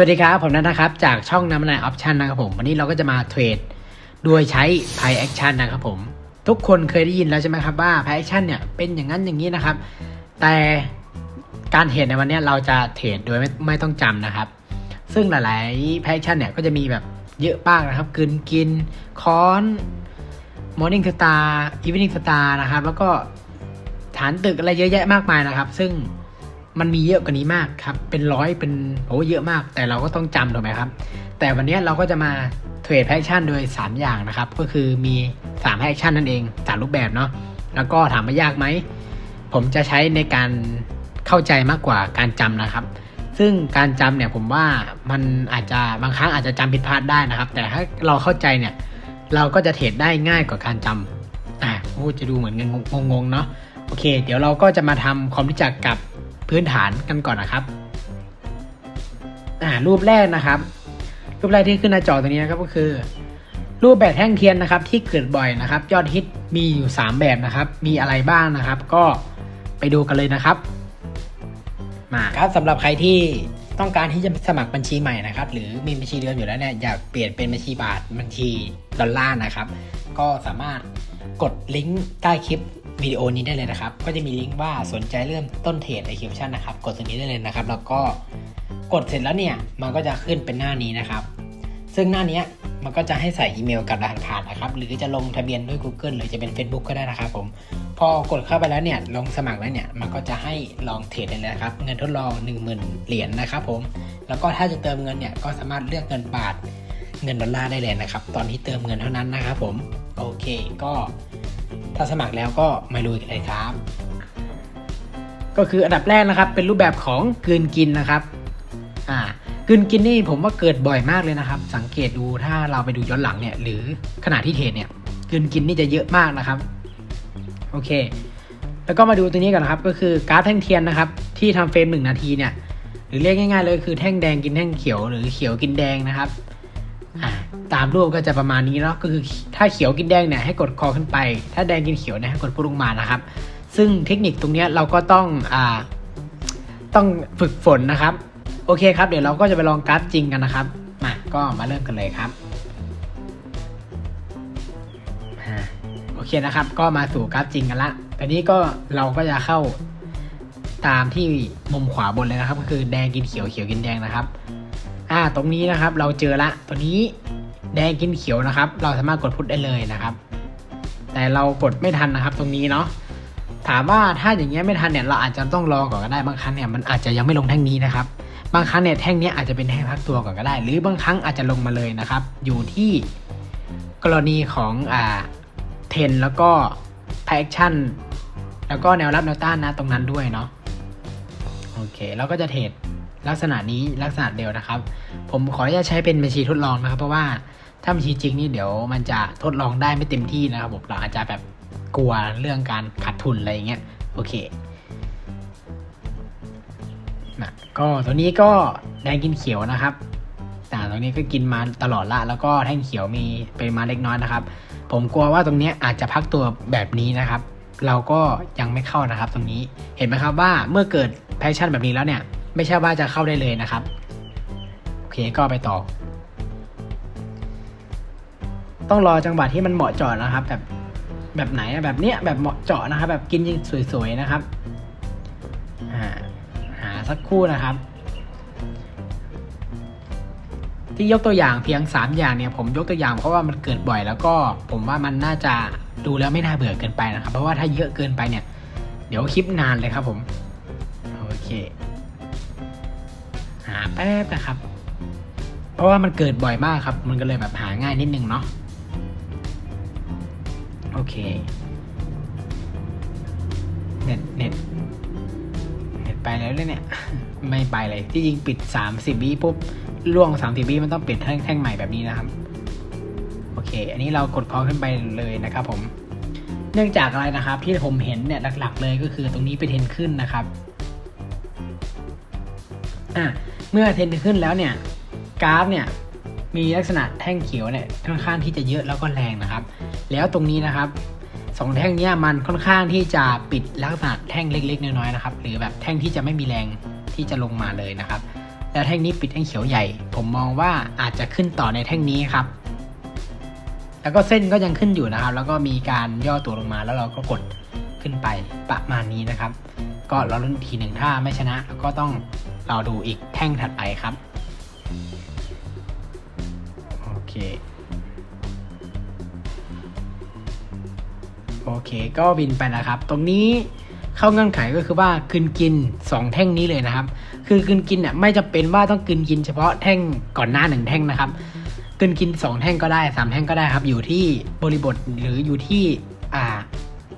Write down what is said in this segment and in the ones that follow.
วัสดีครับ ผมนัทนะครับ จากช่องน้ำนายออปชันนะครับผม วันนี้เราก็จะมาเทรดโดยใช้ไพแอคชั่นนะครับผม ทุกคนเคยได้ยินแล้วใช่ไหมครับว่าไพแอคชั่นเนี่ยเป็นอย่างนั้นอย่างนี้นะครับ แต่การเทรดในวันนี้เราจะเทรดโดยไม่ไม่ต้องจำนะครับ ซึ่งหลาย ๆ ไพแอคชั่นเนี่ยก็จะมีแบบเยอะมากนะครับกลืนกินคอนมอร์นิ่งสตาร์อีวินิ่งสตาร์นะครับ แล้วก็ฐานตึกอะไรเยอะแยะมากมายนะครับ ซึ่ง มันมีเยอะกว่านี้มากครับ เป็นร้อยเป็นโอ้เยอะมาก แต่เราก็ต้องจำถูกไหมครับ แต่วันนี้เราก็จะมาเทรดแพคชั่นโดย 3 อย่างนะครับ ก็คือมี3แพคชั่นนั่นเองสามรูปแบบเนาะ แล้วก็ถามว่ายากไหม ผมจะใช้ในการเข้าใจมากกว่าการจำนะครับ ซึ่งการจำเนี่ยผมว่ามันอาจจะบางครั้งอาจจะจำผิดพลาดได้นะครับ แต่ถ้าเราเข้าใจเนี่ยเราก็จะเทรดได้ง่ายกว่าการจำอะพูดจะดูเหมือนงงๆเนาะ โอเค เดี๋ยวเราก็จะมาทำความรู้จักกับ พื้นฐานกันก่อนนะครับอ่ารูปแรกนะครับ รูปแรกที่ขึ้นหน้าจอตัวนี้นะครับก็คือ รูปแบบแท่งเทียนนะครับ ที่เกิดบ่อยนะครับ ยอดฮิตมีอยู่ 3 แบบนะครับ มีอะไรบ้างนะครับ ก็ไปดูกันเลยนะครับมาครับสำหรับใครที่ต้องการที่จะสมัครบัญชีใหม่นะครับ หรือมีบัญชีเดิมอยู่แล้วเนี่ยอยากเปลี่ยนเป็นบัญชีบาทบัญชีดอลลาร์นะครับ ก็สามารถกดลิงก์ใต้คลิป วิดีโอนี้ได้เลยนะครับ ก็จะมีลิงก์ว่าสนใจเริ่มต้นเทรดไอคิวชั่นนะครับ กดตรงนี้ได้เลยนะครับ แล้วก็กดเสร็จแล้วเนี่ย มันก็จะขึ้นเป็นหน้านี้นะครับ ซึ่งหน้านี้มันก็จะให้ใส่อีเมลกับรหัสผ่านนะครับ หรือจะลงทะเบียนด้วย Google หรือจะเป็น Facebook ก็ได้นะครับผม พอกดเข้าไปแล้วเนี่ย ลงสมัครแล้วเนี่ย มันก็จะให้ลองเทรดได้เลยนะครับ เงินทดลอง 10,000 เหรียญนะครับผม แล้วก็ถ้าจะเติมเงินเนี่ย ก็สามารถเลือกเงินบาท เงินดอลลาร์ได้เลยนะครับ ตอนที่เติมเงินเท่านั้นนะครับผม โอเค ก็ ถ้าสมัครแล้วก็มาลุยกันเลยครับ ก็คืออันดับแรกนะครับ เป็นรูปแบบของกืนกินนะครับ อ่ากืนกินนี่ผมว่าเกิดบ่อยมากเลยนะครับ สังเกตดูถ้าเราไปดูย้อนหลังเนี่ย หรือขณะที่เทรดเนี่ยกืนกินนี่จะเยอะมากนะครับ โอเค แล้วก็มาดูตัวนี้กันนะครับ ก็คือกราฟแท่งเทียนนะครับ ที่ทำเฟรมหนึ่งนาทีเนี่ย หรือเรียกง่ายๆเลยคือแท่งแดงกินแท่งเขียวหรือเขียวกินแดงนะครับ อ่าตามรูปก็จะประมาณนี้เนาะก็คือถ้าเขียวกินแดงเนี่ยให้กดคอขึ้นไป ถ้าแดงกินเขียวเนี่ยให้กดพุทลงมานะครับ ซึ่งเทคนิคตรงนี้เราก็ต้องอ่าต้องฝึกฝนนะครับ โอเคครับ เดี๋ยวเราก็จะไปลองกราฟจริงกันนะครับมาก็มาเริ่มกันเลยครับโอเคนะครับ ก็มาสู่กราฟจริงกันละตอนนี้ก็เราก็จะเข้าตามที่มุมขวาบนเลยนะครับ ก็คือแดงกินเขียวเขียวกินแดงนะครับ อ่าตรงนี้นะครับเราเจอละตัวนี้แดงกินเขียวนะครับ เราสามารถกดพุทได้เลยนะครับ แต่เรากดไม่ทันนะครับ ตรงนี้เนาะถามว่าถ้าอย่างเงี้ยไม่ทันเนี่ยเราอาจจะต้องรอก่อนก็ได้บางครั้งเนี่ยมันอาจจะยังไม่ลงแท่งนี้นะครับ บางครั้งเนี่ยแท่งนี้อาจจะเป็นแท่งพักตัวก่อนก็ได้ หรือบางครั้งอาจจะลงมาเลยนะครับ อยู่ที่กรณีของอ่าเทนแล้วก็ไพแอคชั่นแล้วก็แนวรับแนวต้านนะตรงนั้นด้วยเนาะโอเคเราก็จะเทรด ลักษณะนี้ลักษณะเดียวนะครับ ผมขออนุญาตใช้เป็นบัญชีทดลองนะครับ เพราะว่าถ้าบัญชีจริงนี่เดี๋ยวมันจะทดลองได้ไม่เต็มที่นะครับผมเราอาจจะแบบกลัวเรื่องการขาดทุนอะไรอย่างเงี้ยโอเคนะก็ตัวนี้ก็แดงกินเขียวนะครับแต่ตรงนี้ก็กินมาตลอดละ แล้วก็แท่งเขียวมีปริมาณเล็กน้อยนะครับ ผมกลัวว่าตรงนี้อาจจะพักตัวแบบนี้นะครับ เราก็ยังไม่เข้านะครับ ตรงนี้เห็นไหมครับว่าเมื่อเกิดแพชชั่นแบบนี้แล้วเนี่ย ไม่ใช่ว่าจะเข้าได้เลยนะครับ โอเคก็ไปต่อ ต้องรอจังหวะที่มันเหมาะเจาะนะครับ แบบแบบไหนแบบเนี้ยแบบเหมาะเจาะนะครับ แบบกินยิงสวยๆนะครับอ่าหาสักคู่นะครับ ที่ยกตัวอย่างเพียง 3 อย่างเนี่ย ผมยกตัวอย่างเพราะว่ามันเกิดบ่อย แล้วก็ผมว่ามันน่าจะดูแล้วไม่น่าเบื่อเกินไปนะครับ เพราะว่าถ้าเยอะเกินไปเนี่ย เดี๋ยวคลิปนานเลยครับผม โอเคาแป๊บนะครับ เพราะว่ามันเกิดบ่อยมากครับ มันก็เลยแบบหาง่ายนิดนึงเนาะโอเคเน็ตเน็ตเน็ตไปแล้วเลยเนี่ย ไม่ไปเลยที่จริงปิด30วิปุ๊บล่วง30วิมันต้องปิดแท่งแท่งใหม่แบบนี้นะครับ โอเค อันนี้เรากดคอขึ้นไปเลยนะครับ ผม เนื่องจากอะไรนะครับ ที่ผมเห็นเนี่ยหลัก ๆ เลยก็คือตรงนี้เป็นเทรนขึ้นนะครับ อะ เมื่อเทรนขึ้นแล้วเนี่ยกราฟเนี่ยมีลักษณะแท่งเขียวเนี่ยค่อนข้างที่จะเยอะแล้วก็แรงนะครับ แล้วตรงนี้นะครับสองแท่งเนี้ยมันค่อนข้างที่จะปิดลักษณะแท่งเล็ก ๆ น้อยๆนะครับ หรือแบบแท่งที่จะไม่มีแรงที่จะลงมาเลยนะครับ แล้วแท่งนี้ปิดแท่งเขียวใหญ่ ผมมองว่าอาจจะขึ้นต่อในแท่งนี้ครับ แล้วก็เส้นก็ยังขึ้นอยู่นะครับ แล้วก็มีการย่อตัวลงมาแล้วเราก็กดขึ้นไปประมาณนี้นะครับ ก็รอรุ่นทีหนึ่งถ้าไม่ชนะเราก็ต้อง เรอดูอีกแท่งถัดไปครับ โอเค โอเค ก็บินไปแล้วครับ ตรงนี้เข้าเงื่อนไขก็คือว่าคืนกิน 2 แท่งนี้เลยนะครับ คือคืนกินเนี่ยไม่จะเป็นว่าต้องคืนกินเฉพาะแท่งก่อนหน้าหนึ่งแท่งนะครับคืนกิน 2 แท่งก็ได้ 3 แท่งก็ได้ครับ อยู่ที่บริบทหรืออยู่ที่อ่า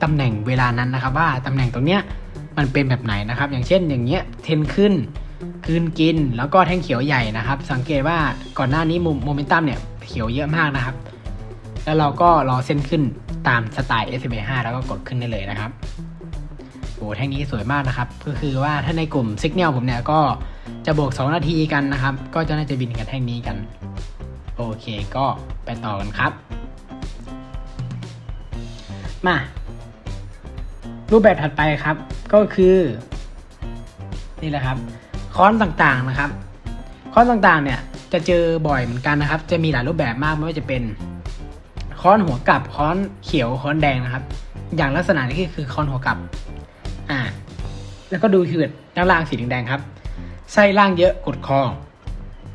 ตำแหน่งเวลานั้นนะครับ ว่าตำแหน่งตรงเนี้ยมันเป็นแบบไหนนะครับ อย่างเช่นอย่างเงี้ยเทนขึ้น คืนกินแล้วก็แท่งเขียวใหญ่นะครับ สังเกตว่าก่อนหน้านี้โมเมนตัมเนี่ยเขียวเยอะมากนะครับ แล้วเราก็รอเส้นขึ้นตามสไตล์ s m a 5แล้วก็กดขึ้นได้เลยนะครับโอ้แท่งนี้สวยมากนะครับ ก็คือว่าถ้าในกลุ่ม s ิกเนลผมเนี่ยก็จะบวก 2 นาทีกันนะครับ ก็จะน่าจะบินกันแท่งนี้กัน โอเคก็ไปต่อกันครับ มา รูปแบบถัดไปครับ ก็คือ นี่แหละครับ ค้อนต่างๆนะครับ ค้อนต่างๆเนี่ยจะเจอบ่อยเหมือนกันนะครับ จะมีหลายรูปแบบมากไม่ว่าจะเป็นค้อนหัวกลับค้อนเขียวค้อนแดงนะครับ อย่างลักษณะนี้คือค้อนหัวกลับอ่าแล้วก็ดูคือด้านล่างสีแดงๆครับไส้ล่างเยอะกดคอ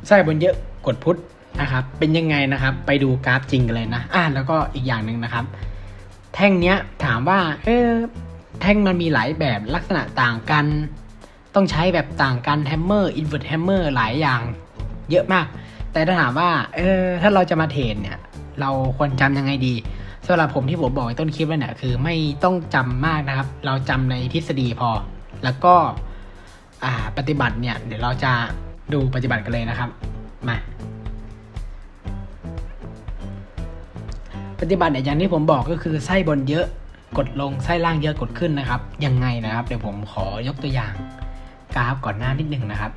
ไส้บนเยอะกดพุทธนะครับ เป็นยังไงนะครับ ไปดูกราฟจริงกันเลยนะอ่าแล้วก็อีกอย่างหนึ่งนะครับ แท่งเนี้ยถามว่า เออแท่งมันมีหลายแบบลักษณะต่างกัน ต้องใช้แบบต่างกันแฮมเมอร์อินเวอร์แฮมเมอร์หลายอย่างเยอะมาก แต่ถ้าถามว่าเออถ้าเราจะมาเทรนเนี่ย เราควรจำยังไงดีสำหรับผมที่ผมบอกในต้นคลิปแล้วเนี่ยคือไม่ต้องจำมากนะครับ เราจำในทฤษฎีพอ แล้วก็อ่าปฏิบัติเนี่ย เดี๋ยวเราจะดูปฏิบัติกันเลยนะครับมาปฏิบัติเนี่ยอย่างที่ผมบอกก็คือไส้บนเยอะกดลงไส้ล่างเยอะกดขึ้นนะครับ ยังไงนะครับ เดี๋ยวผมขอยกตัวอย่าง กราฟก่อนหน้านิดหนึ่งนะครับ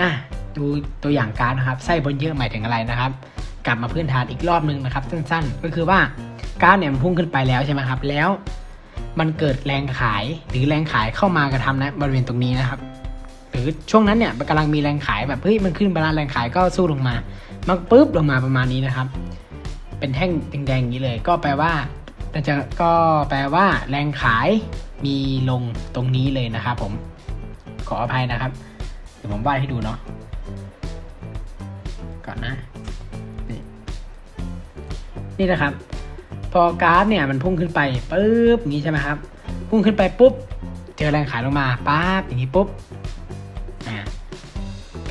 อะดูตัวอย่างกราฟนะครับไส้บนเยอะหมายถึงอะไรนะครับ กลับมาพื้นฐานอีกรอบหนึ่งนะครับ สั้นๆ ก็คือว่ากราฟเนี่ยมันพุ่งขึ้นไปแล้วใช่ไหมครับ แล้ว มันเกิดแรงขายหรือแรงขายเข้ามากระทำนะบริเวณตรงนี้นะครับ หรือช่วงนั้นเนี่ยกำลังมีแรงขายแบบเฮ้ยมันขึ้นไปแล้วแรงขายก็สู้ลงมามันปุ๊บลงมาประมาณนี้นะครับ เป็นแท่งแดงๆอย่างนี้เลย ก็แปลว่าจะก็แปลว่าแรงขายมีลงตรงนี้เลยนะครับผม ขออภัยนะครับ เดี๋ยวผมวาดให้ดูเนาะก่อนนะนี่นี่นะครับ พอกราฟเนี่ยมันพุ่งขึ้นไปปุ๊บอย่างนี้ใช่ไหมครับ พุ่งขึ้นไปปุ๊บ เจอแรงขายลงมาปั๊บอย่างนี้ปุ๊บอ่า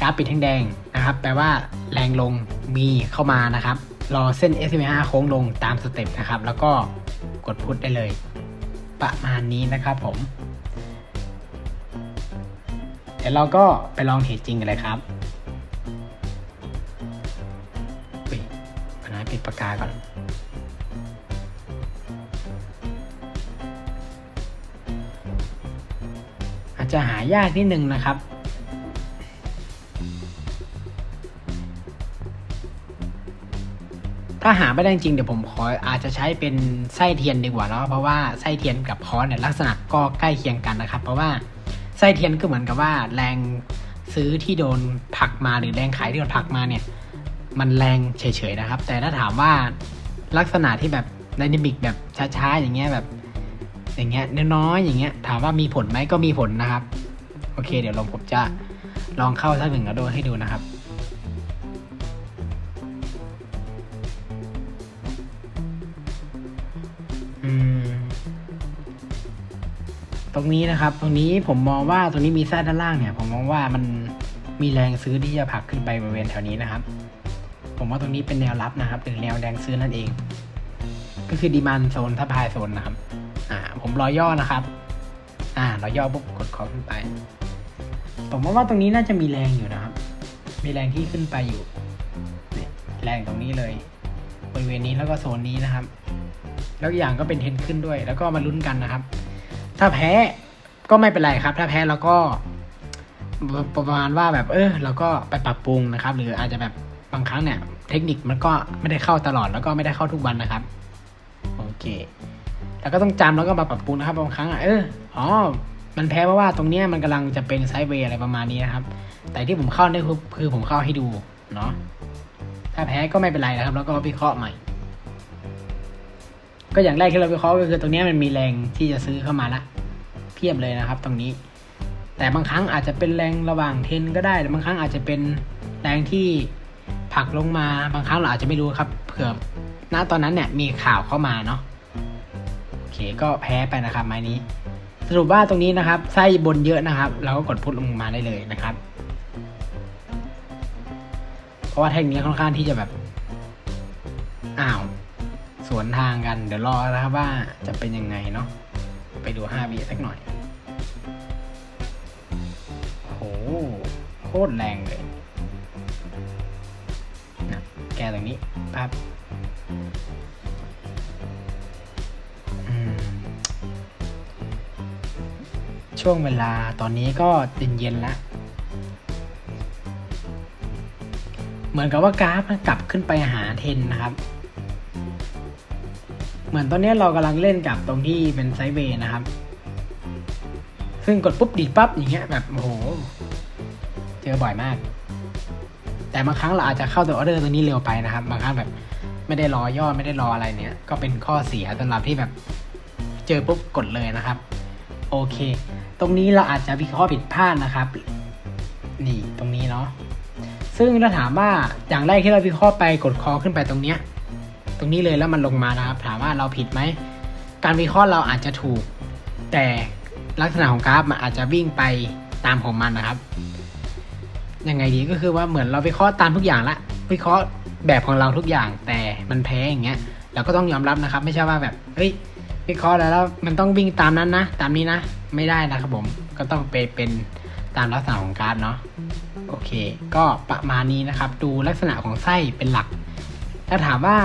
กราฟปิดแท่งแดงนะครับ แปลว่าแรงลงมีเข้ามานะครับ รอเส้น SMA โค้งลงตามสเต็ปนะครับ แล้วก็กดพุทได้เลย ประมาณนี้นะครับผม เดี๋ยวเราก็ไปลองเทรดจริงกันเลยครับอุ๊ยปัญหาปิดปากกาก่อน อาจจะหายากนิดนึงนะครับถ้าหาไม่ได้จริงเดี๋ยวผมขออาจจะใช้เป็นไส้เทียนดีกว่าเนาะเพราะว่าไส้เทียนกับคอนเนี่ยลักษณะก็ใกล้เคียงกันนะครับ เพราะว่า ไส้เทียนก็เหมือนกับว่าแรงซื้อที่โดนผลักมาหรือแรงขายที่โดนผลักมาเนี่ย มันแรงเฉยๆนะครับ แต่ถ้าถามว่าลักษณะที่แบบไดนามิกแบบช้าๆอย่างเงี้ยแบบ อย่างเงี้ยน้อยๆอย่างเงี้ยถามว่ามีผลไหมก็มีผลนะครับ โอเค เดี๋ยวลองผมจะลองเข้าสักหนึ่งกระโดดให้ดูนะครับ รงนี้นะครับ ตรงนี้ผมมองว่าตรงนี้มีไส้ด้านล่างเนี่ย ผมมองว่ามันมีแรงซื้อที่จะผลักขึ้นไปบริเวณแถวนี้นะครับ ผมว่าตรงนี้เป็นแนวรับนะครับหรือแนวแรงซื้อนั่นเอง ก็คือดีมันโซนทัพพายโซนนะครับ อ่า ผมรอย่อนะครับ อ่ารอย่อปุ๊บกดคอขึ้นไป ผมว่าตรงนี้น่าจะมีแรงอยู่นะครับ มีแรงที่ขึ้นไปอยู่แรงตรงนี้เลยบริเวณนี้แล้วก็โซนนี้นะครับ แล้วอีกอย่างก็เป็นเทนขึ้นด้วย แล้วก็มาลุ้นกันนะครับ ถ้าแพ้ก็ไม่เป็นไรครับ ถ้าแพ้เราก็ประมาณว่าแบบเออเราก็ไปปรับปรุงนะครับ หรืออาจจะแบบบางครั้งเนี่ย เทคนิคมันก็ไม่ได้เข้าตลอดแล้วก็ไม่ได้เข้าทุกวันนะครับโอเคแล้วก็ต้องจำแล้วก็มาปรับปรุงนะครับบางครั้งอะเอออ๋อมันแพ้เพราะว่าตรงเนี้ยมันกำลังจะเป็นไซด์เวย์อะไรประมาณนี้นะครับ แต่ที่ผมเข้าเนี่ยคือคือผมเข้าให้ดูเนาะถ้าแพ้ก็ไม่เป็นไรนะครับ แล้วก็วิเคราะห์ใหม่ ก็อย่างแรกที่เราวิเคราะห์ก็คือตรงนี้มันมีแรงที่จะซื้อเข้ามาละเพียบเลยนะครับ ตรงนี้ แต่บางครั้งอาจจะเป็นแรงระหว่างเทนก็ได้แต่บางครั้งอาจจะเป็นแรงที่ผลักลงมาบางครั้งเราอาจจะไม่รู้ครับเผื่อณตอนนั้นเนี่ยมีข่าวเข้ามาเนาะโอเคก็แพ้ไปนะครับไม้นี้ สรุปว่าตรงนี้นะครับไส้บนเยอะนะครับ เราก็กดพุทลงมาได้เลยนะครับ เพราะว่าแท่งนี้ค่อนข้างที่จะแบบอ้าว สวนทางกัน เดี๋ยวรอนะครับว่าจะเป็นยังไงเนาะไปดู5วิสักหน่อยโหโคตรแรงเลยนะแกตรงนี้ปั๊บช่วงเวลาตอนนี้ก็เย็นๆแล้วเหมือนกับว่ากราฟมันกลับขึ้นไปหาเทนนะครับ เหมือนตอนนี้เรากำลังเล่นกับตรงที่เป็นไซเวย์นะครับ ซึ่งกดปุ๊บดีดปั๊บอย่างเงี้ยแบบโอ้โห เจอบ่อยมาก แต่บางครั้งเราอาจจะเข้าตัวออเดอร์ตัวนี้เร็วไปนะครับ บางครั้งแบบไม่ได้รอย่อไม่ได้รออะไรเนี้ย ก็เป็นข้อเสียสำหรับที่แบบเจอปุ๊บกดเลยนะครับ โอเค ตรงนี้เราอาจจะวิเคราะห์ผิดพลาดนะครับ นี่ตรงนี้เนาะซึ่งถ้าถามว่าอย่างแรกที่เราวิเคราะห์ไปกดคอขึ้นไปตรงเนี้ย ตรงนี้เลยแล้วมันลงมานะครับ ถามว่าเราผิดไหม การวิเคราะห์เราอาจจะถูก แต่ลักษณะของกราฟมันอาจจะวิ่งไปตามของมันนะครับ ยังไงดีก็คือว่าเหมือนเราวิเคราะห์ตามทุกอย่างละ วิเคราะห์แบบของเราทุกอย่าง แต่มันแพ้อย่างเงี้ย เราก็ต้องยอมรับนะครับ ไม่ใช่ว่าแบบเฮ้ยวิเคราะห์แล้ว มันต้องวิ่งตามนั้นนะ ตามนี้นะ ไม่ได้นะครับผม ก็ต้องไปเป็นตามลักษณะของกราฟเนาะ โอเค ก็ประมาณนี้นะครับ ดูลักษณะของไส้เป็นหลัก ถ้าถามว่า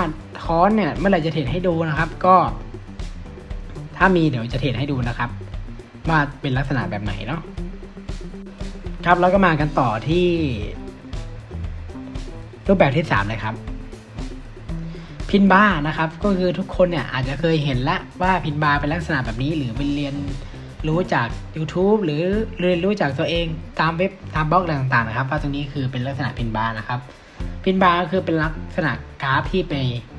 คอนเนี่ยเมื่อไหร่จะเทรดให้ดูนะครับ ก็ ถ้ามีเดี๋ยวจะเทรดให้ดูนะครับ ว่าเป็นลักษณะแบบไหนเนาะครับแล้วก็มากันต่อที่ รูปแบบที่สามเลยครับ พินบาร์นะครับ ก็คือทุกคนเนี่ยอาจจะเคยเห็นละว่าพินบาร์เป็นลักษณะแบบนี้ หรือไปเรียนรู้จาก YouTube หรือเรียนรู้จากตัวเองตามเว็บตามบล็อกอะไรต่างๆนะครับว่าตรงนี้คือเป็นลักษณะพินบาร์นะครับ พินบาร์ก็คือเป็นลักษณะกราฟที่ไป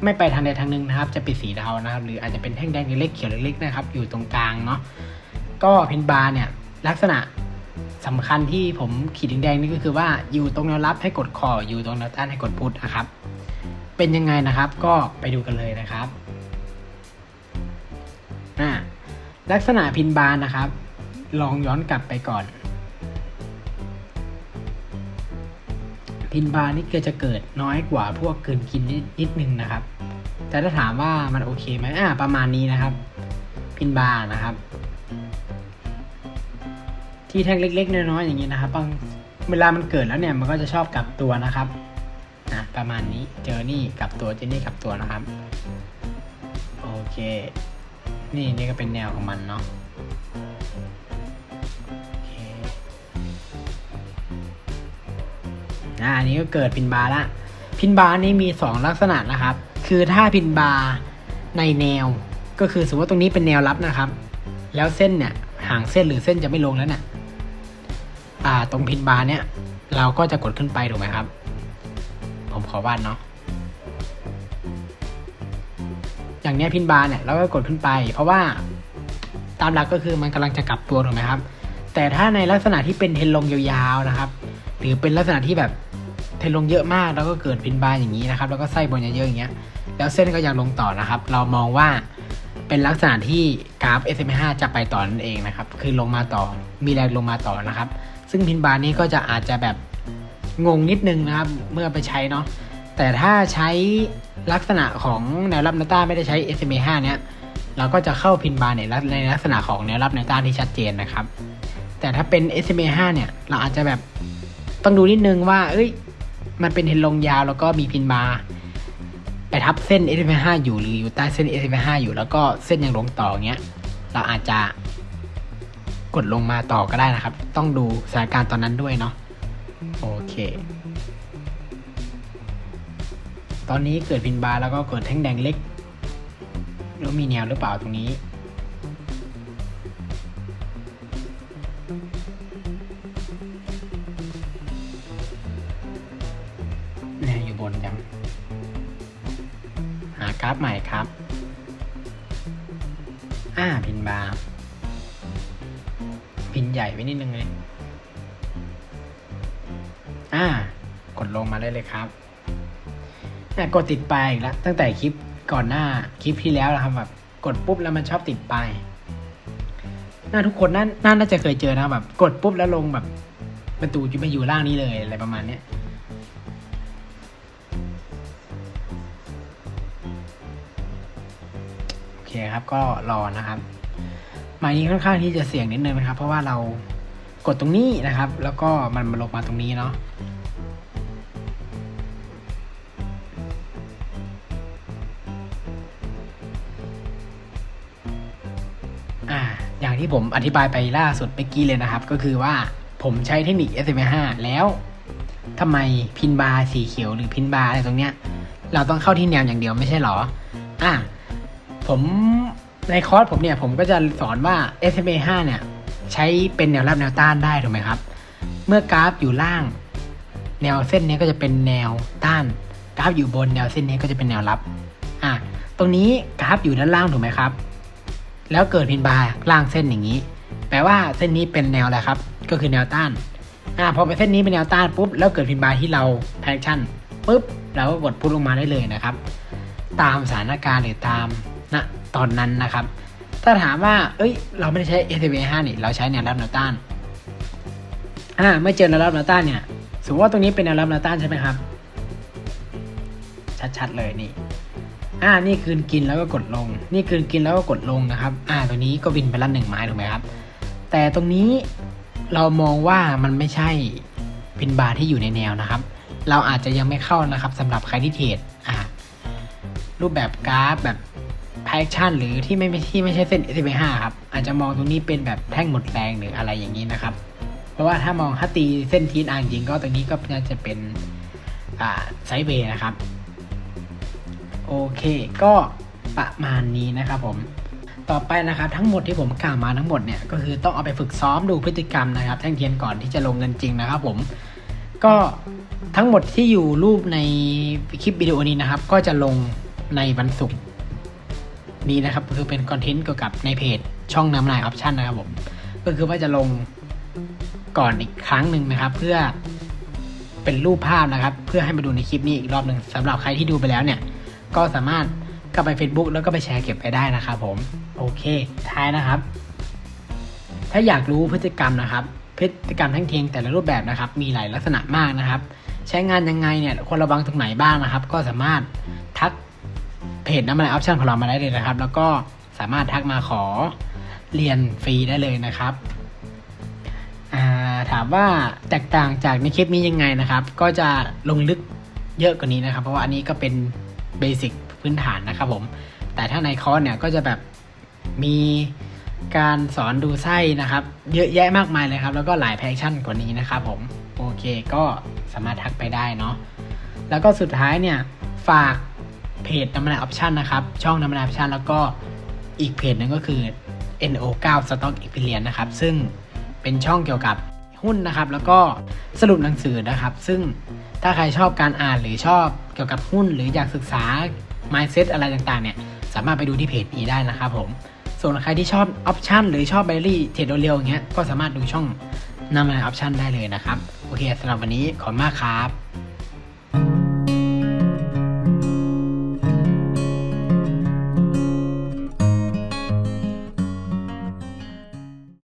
ไม่ไปทางใดทางหนึ่งนะครับ จะเปิดสีเทานะครับ หรืออาจจะเป็นแท่งแดงเล็กๆเขียวเล็กๆนะครับ อยู่ตรงกลางเนาะก็พินบาร์เนี่ยลักษณะสำคัญที่ผมขีดแดงๆนี่ก็คือว่าอยู่ตรงแนวรับให้กดคออยู่ตรงแนวต้านให้กดพุทนะครับ เป็นยังไงนะครับ ก็ไปดูกันเลยนะครับอ่าลักษณะพินบาร์นะครับ ลองย้อนกลับไปก่อน พินบาร์นี่เกิดจะเกิดน้อยกว่าพวกเกินกินนิดนิดนึงนะครับ แต่ถ้าถามว่ามันโอเคไหมอ่าประมาณนี้นะครับ พินบาร์นะครับ ที่แท่งเล็กๆ น้อยๆอย่างนี้นะครับบางเวลามันเกิดแล้วเนี่ยมันก็จะชอบกลับตัวนะครับนะประมาณนี้เจอนี่กลับตัวเจอนี่กลับตัวนะครับ โอเค นี่นี่ก็เป็นแนวของมันเนาะ อ่าอันนี้ก็เกิดพินบาร์ละพินบาร์นี่มี 2 ลักษณะนะครับ คือถ้าพินบาร์ในแนว ก็คือสมมติว่าตรงนี้เป็นแนวรับนะครับ แล้วเส้นเนี่ยห่างเส้นหรือเส้นจะไม่ลงแล้วเนี่ยอ่าตรงพินบาร์เนี่ยเราก็จะกดขึ้นไปถูกไหมครับ ผมขอวาดเนาะอย่างเนี้ยพินบาร์เนี่ยเราก็กดขึ้นไป เพราะว่าตามหลักก็คือมันกำลังจะกลับตัวถูกไหมครับ แต่ถ้าในลักษณะที่เป็นเทนลงยาวๆนะครับ หรือเป็นลักษณะที่แบบ เทลงเยอะมากแล้วก็เกิดพินบาร์อย่างนี้นะครับ แล้วก็ไส้บนเยอะๆอย่างเงี้ย แล้วเส้นก็ยังลงต่อนะครับ เรามองว่าเป็นลักษณะที่กราฟ SMA5 จะไปต่อนั่นเองนะครับ คือลงมาต่อ มีแรงลงมาต่อนะครับ ซึ่งพินบาร์นี้ก็จะอาจจะแบบงงนิดนึงนะครับ เมื่อไปใช้เนาะ แต่ถ้าใช้ลักษณะของแนวรับนวต้าไม่ได้ใช้ SMA 5 เนี้ยเราก็จะเข้าพินบาร์เนี่ยในลักษณะของแนวรับแนวต้านที่ชัดเจนนะครับ แต่ถ้าเป็น SMA 5 เนี่ย เราอาจจะแบบต้องดูนิดนึงว่า เอ้ย มันเป็นเทนลงยาวแล้วก็มีพินบาร์ไปทับเส้น s m 5อยู่หรืออยู่ใต้เส้น s m 5อยู่แล้วก็เส้นยังลงต่อเงี้ย เราอาจจะกดลงมาต่อก็ได้นะครับ ต้องดูสถานการณ์ตอนนั้นด้วยเนาะโอเค ตอนนี้เกิดพินบาร์แล้วก็เกิดแท่งแดงเล็กแล้วมีแนวหรือเปล่าตรงนี้ แน่อยู่บนยัง หากราฟใหม่ครับ อ่าพินบาร์พินใหญ่ไว้นิดนึงเลยอ่ากดลงมาได้เลยครับกดติดไปอีกแล้วตั้งแต่คลิปก่อนหน้าคลิปที่แล้วเราทำแบบกดปุ๊บแล้วมันชอบติดไปน่าทุกคนน่าน่าจะเคยเจอนะแบบ กดปุ๊บแล้วลงแบบประตูจะไม่อยู่ล่างนี้เลยอะไรประมาณเนี้ย เคครับ ก็รอนะครับหมายนี้ค่อนข้างที่จะเสี่ยงนิดนึงนะครับ เพราะว่าเรากดตรงนี้นะครับ แล้วก็มันมาลงมาตรงนี้เนาะอ่าอย่างที่ผมอธิบายไปล่าสุดเมื่อกี้เลยนะครับ ก็คือว่าผมใช้เทคนิค s m 5แล้วทำไมพินบาร์สีเขียวหรือพินบาร์อะไรตรงเนี้ย เราต้องเข้าที่แนวอย่างเดียวไม่ใช่หรอ อะ ผมในคอร์สผมเนี่ยผมก็จะสอนว่า SMA 5 เนี่ย ใช้เป็นแนวรับแนวต้านได้ถูกไหมครับ เมื่อกราฟอยู่ล่าง แนวเส้นนี้ก็จะเป็นแนวต้าน กราฟอยู่บนแนวเส้นนี้ก็จะเป็นแนวรับอะตรงนี้กราฟอยู่ด้านล่างถูกไหมครับ แล้วเกิดพินบาร์ล่างเส้นอย่างนี้ แปลว่าเส้นนี้เป็นแนวอะไรครับ ก็คือแนวต้านอ่าพอเป็นเส้นนี้เป็นแนวต้านปุ๊บแล้วเกิดพินบาร์ที่เราแพคชั่นปุ๊บเราก็กดพุทลงมาได้เลยนะครับ ตามสถานการณ์หรือตาม ณตอนนั้นนะครับ ถ้าถามว่า เอ้ย เราไม่ได้ใช้ s อ5นี่ เราใช้แนวรับแนวต้านอ่าเมื่อเจอแนวรับแนวต้านเนี่ย สมมติว่าตรงนี้เป็นแนวรับแนวต้านใช่ไหมครับ ชัดๆเลยนี่อ่านี่คืนกินแล้วก็กดลง นี่คืนกินแล้วก็กดลงนะครับ อ่า ตัวนี้ก็บินไปละหนึ่งไม้ถูกไหมครับ แต่ตรงนี้เรามองว่ามันไม่ใช่พินบาร์ที่อยู่ในแนวนะครับ เราอาจจะยังไม่เข้านะครับสำหรับใครที่เทรดอ่ารูปแบบกราฟแบบ แพคชั่นหรือที่ไม่ที่ไม่ใช่เส้น s อ5ครับ อาจจะมองตรงนี้เป็นแบบแท่งหมดแรงหรืออะไรอย่างนี้นะครับ เพราะว่าถ้ามองถ้าตีเส้นทีนอ่างจริงก็ตรงนี้ก็น่าจะเป็นอ่าไซด์เวย์นะครับ โอเค ก็ประมาณนี้นะครับผมต่อไปนะครับทั้งหมดที่ผมกล่าวมาทั้งหมดเนี่ยก็คือต้องเอาไปฝึกซ้อมดูพฤติกรรมนะครับแท่งเทียนก่อนที่จะลงเงินจริงนะครับผมก็ทั้งหมดที่อยู่รูปในคลิปวิดีโอนี้นะครับ ก็จะลงในวันศุกร์ นี้นะครับคือเป็นคอนเทนต์เกี่ยวกับในเพจช่องน้ำลายออปชั่นนะครับผมก็คือว่าจะลงก่อนอีกครั้งหนึ่งนะครับ เพื่อเป็นรูปภาพนะครับ เพื่อให้มาดูในคลิปนี้อีกรอบหนึ่งสำหรับใครที่ดูไปแล้วเนี่ย ก็สามารถเข้าไป Facebook แล้วก็ไปแชร์เก็บไปได้นะครับผมโอเคท้ายนะครับ ถ้าอยากรู้พฤติกรรมนะครับ พฤติกรรมแท่งเทียงแต่ละรูปแบบนะครับ มีหลายลักษณะมากนะครับ ใช้งานยังไงเนี่ยควรระวังตรงไหนบ้างนะครับ ก็สามารถ เพจน้ำมันออปชั่นของเรามาได้เลยนะครับ แล้วก็สามารถทักมาขอเรียนฟรีได้เลยนะครับาถามว่าแตกต่างจากในคลิปนี้ยังไงนะครับ ก็จะลงลึกเยอะกว่านี้นะครับ เพราะว่าอันนี้ก็เป็นเบสิกพื้นฐานนะครับผม แต่ถ้าในคอร์สเนี่ยก็จะแบบมีการสอนดูไส้นะครับ เยอะแยะมากมายเลยครับ แล้วก็หลายแพชชั่นกว่านี้นะครับผม โอเคก็สามารถทักไปได้เนาะ แล้วก็สุดท้ายเนี่ยฝาก เพจน้ำมันออปชันนะครับ ช่องน้ำมันออปชันแล้วก็อีกเพจหนึ่งก็คือ NO9 Stock Experience นะครับ ซึ่งเป็นช่องเกี่ยวกับหุ้นนะครับ แล้วก็สรุปหนังสือนะครับ ซึ่งถ้าใครชอบการอ่านหรือชอบเกี่ยวกับหุ้น หรืออยากศึกษา mindset อะไรต่างๆเนี่ยสามารถไปดูที่เพจนี้ได้นะครับผม ส่วนใครที่ชอบออปชันหรือชอบไบรี่เทรดเร็วอย่างเงี้ยก็สามารถดูช่องนำมาออปชันได้เลยนะครับ โอเคสำหรับวันนี้ขอบคุณมากครับ